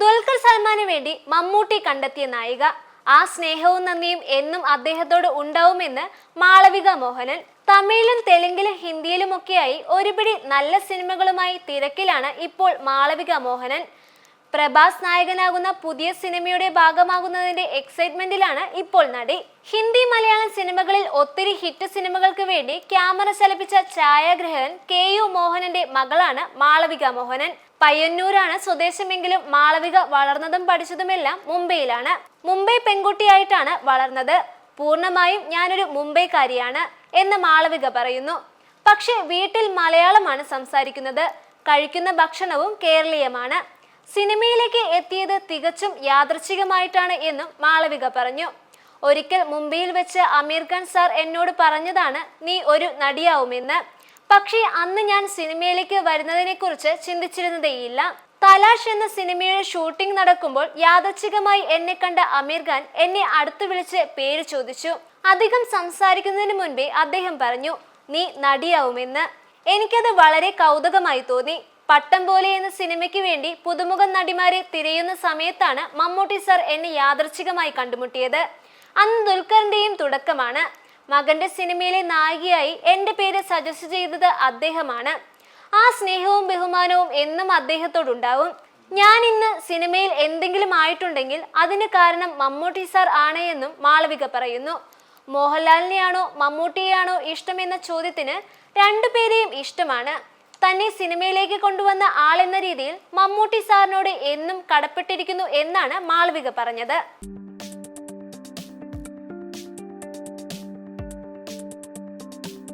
ദുൽഖർ സൽമാന് വേണ്ടി മമ്മൂട്ടി കണ്ടെത്തിയ നായിക. ആ സ്നേഹവും നന്ദിയും എന്നും അദ്ദേഹത്തോട് ഉണ്ടാവുമെന്ന് മാളവിക മോഹനൻ. തമിഴിലും തെലുങ്കിലും ഹിന്ദിയിലുമൊക്കെയായി ഒരുപിടി നല്ല സിനിമകളുമായി തിരക്കിലാണ് ഇപ്പോൾ മാളവിക മോഹനൻ. പ്രഭാസ് നായകനാകുന്ന പുതിയ സിനിമയുടെ ഭാഗമാകുന്നതിന്റെ എക്സൈറ്റ്മെന്റിലാണ് ഇപ്പോൾ നടി. ഹിന്ദി മലയാളം സിനിമകളിൽ ഒത്തിരി ഹിറ്റ് സിനിമകൾക്ക് വേണ്ടി ക്യാമറ ചലിപ്പിച്ച ഛായാഗ്രഹകൻ കെ യു മോഹനന്റെ മകളാണ് മാളവിക മോഹനൻ. പയ്യന്നൂരാണ് സ്വദേശമെങ്കിലും മാളവിക വളർന്നതും പഠിച്ചതുമെല്ലാം മുംബൈയിലാണ്. മുംബൈ പെൺകുട്ടിയായിട്ടാണ് വളർന്നത്. പൂർണമായും ഞാനൊരു മുംബൈക്കാരിയാണ് എന്ന് മാളവിക പറയുന്നു. പക്ഷേ വീട്ടിൽ മലയാളമാണ് സംസാരിക്കുന്നത്. കഴിക്കുന്ന ഭക്ഷണവും കേരളീയമാണ്. സിനിമയിലേക്ക് എത്തിയത് തികച്ചും യാദൃച്ഛികമായിട്ടാണ് എന്നും മാളവിക പറഞ്ഞു. ഒരിക്കൽ മുംബൈയിൽ വെച്ച് അമീർ ഖാൻ സാർ എന്നോട് പറഞ്ഞതാണ് നീ ഒരു നടിയാവുമെന്ന്. പക്ഷേ അന്ന് ഞാൻ സിനിമയിലേക്ക് വരുന്നതിനെക്കുറിച്ച് ചിന്തിച്ചിരുന്നതേയില്ല. തലാഷ് എന്ന സിനിമയുടെ ഷൂട്ടിംഗ് നടക്കുമ്പോൾ യാദർച്ഛികമായി എന്നെ കണ്ട അമീർ ഖാൻ എന്നെ അടുത്തു വിളിച്ച് പേര് ചോദിച്ചു. അധികം സംസാരിക്കുന്നതിന് മുൻപേ അദ്ദേഹം പറഞ്ഞു നീ നടിയാവുമെന്ന്. എനിക്കത് വളരെ കൗതുകമായി തോന്നി. പട്ടം പോലെ എന്ന സിനിമയ്ക്ക് വേണ്ടി പുതുമുഖ നടിമാരെ തിരയുന്ന സമയത്താണ് മമ്മൂട്ടി സർ എന്നെ യാദർച്ഛികമായി കണ്ടുമുട്ടിയത്. അന്ന് ദുൽഖറിന്റെയും തുടക്കമാണ്. മകന്റെ സിനിമയിലെ നായികയായി എന്റെ പേര് സജസ്റ്റ് ചെയ്തത് അദ്ദേഹമാണ്. ആ സ്നേഹവും ബഹുമാനവും എന്നും അദ്ദേഹത്തോടുണ്ടാവും. ഞാൻ ഇന്ന് സിനിമയിൽ എന്തെങ്കിലും ആയിട്ടുണ്ടെങ്കിൽ അതിന് കാരണം മമ്മൂട്ടി സാർ ആണ് എന്നും മാളവിക പറയുന്നു. മോഹൻലാലിനെയാണോ മമ്മൂട്ടിയെയാണോ ഇഷ്ടമെന്ന ചോദ്യത്തിന് രണ്ടുപേരെയും ഇഷ്ടമാണ്. തന്നെ സിനിമയിലേക്ക് കൊണ്ടുവന്ന ആൾ എന്ന രീതിയിൽ മമ്മൂട്ടി സാറിനോട് എന്നും കടപ്പെട്ടിരിക്കുന്നു എന്നാണ് മാൾവിക പറഞ്ഞത്.